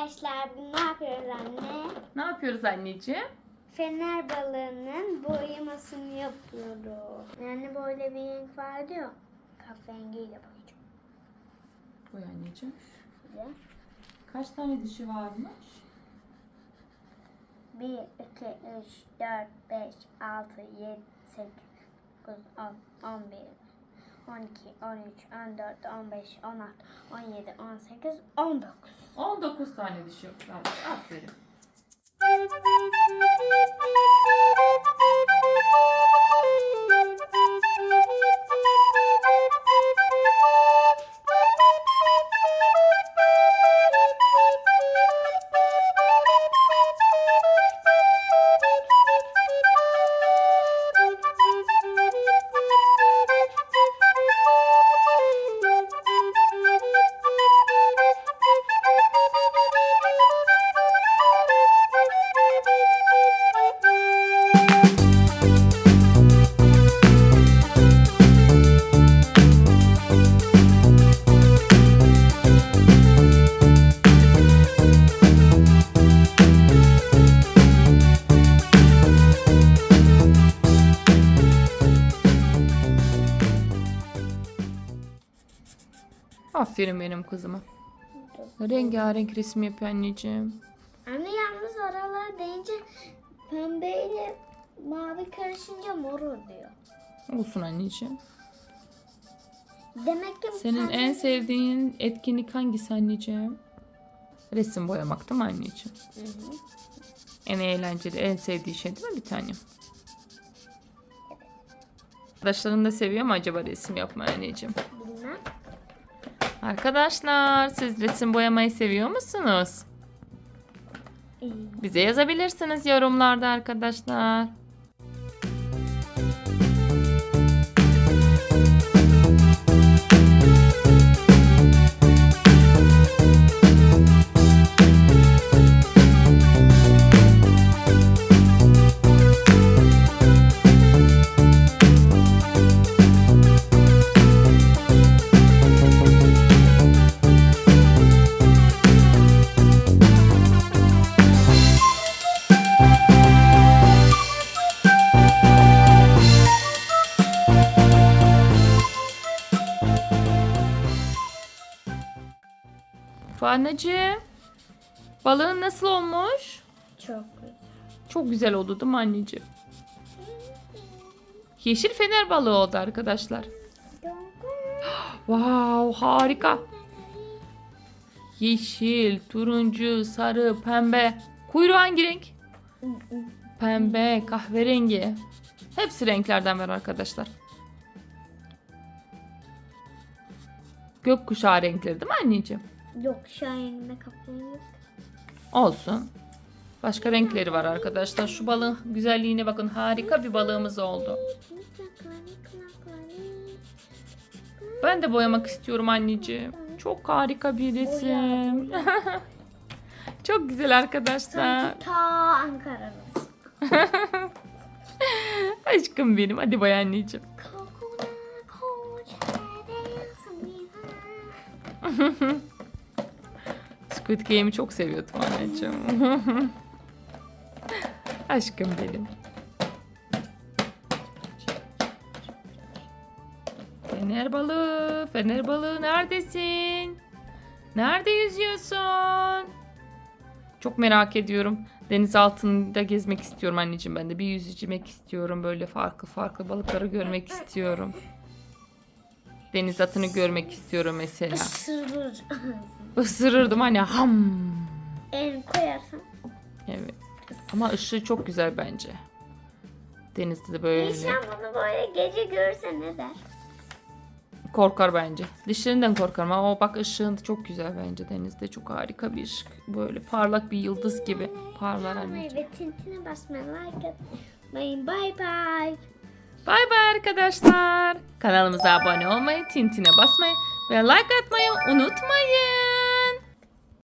Arkadaşlar ne yapıyoruz anne? Ne yapıyoruz anneciğim? Fener balığının boyamasını yapıyoruz. Yani böyle bir renk vardı ya. Kahverengiyle boyayacağım. Koy anneciğim. Size. Kaç tane dişi varmış? 1, 2, 3, 4, 5, 6, 7, 8, 9, 10, 11, 12, 13, 14, 15, 16, 17, 18, 19. 19 tane dişi varmış. Aferin. Aferin benim kızıma. Rengarenk resim yapıyor anneciğim. Anne yalnız aralar deyince pembeyle mavi karışınca mor oluyor. Olsun anneciğim. Demek ki Senin pembe- en sevdiğin etkinlik hangisi anneciğim? Resim boyamak değil mi anneciğim? Hı hı. En eğlenceli, en sevdiği şey değil mi bir tanem? Arkadaşların da seviyor mu acaba resim yapmayı anneciğim? Arkadaşlar siz resim boyamayı seviyor musunuz? Bize yazabilirsiniz yorumlarda arkadaşlar. Anneciğim, balığın nasıl olmuş? Çok güzel. Çok güzel oldu değil mi anneciğim? Yeşil fener balığı oldu arkadaşlar. Wow, harika. Yeşil, turuncu, sarı, pembe. Kuyruğu hangi renk? Pembe, kahverengi. Hepsi renklerden var arkadaşlar. Gökkuşağı renkleri değil mi anneciğim? Yok şahininde kafayı yok. Olsun. Başka renkleri var arkadaşlar. Şu balığın güzelliğine bakın. Harika bir balığımız oldu. Ben de boyamak istiyorum anneciğim. Çok harika bir resim. Çok güzel arkadaşlar. Sanki ta Ankara'dasın. Aşkım benim. Hadi boya anneciğim. Squid Game'i çok seviyordum anneciğim. Aşkım benim. Fener balığı, fener balığı neredesin? Nerede yüzüyorsun? Çok merak ediyorum. Deniz altında gezmek istiyorum anneciğim ben de. Bir yüzücümek istiyorum. Böyle farklı farklı balıkları görmek istiyorum. Deniz atını görmek istiyorum mesela. Isırır. Isırırdım hani ham. El koyarsan. Evet. Ama ışığı çok güzel bence. Denizde de böyle İnsan bunu böyle gece görse ne der? korkar bence. Dişlerinden korkar ama o bak ışığın çok güzel bence denizde. Çok harika bir ışık. Böyle parlak bir yıldız gibi parlar anneciğim. ve tintine basmayı like atmayın. Bye bye. Bay bay arkadaşlar. Kanalımıza abone olmayı, tintine basmayı ve like atmayı unutmayın.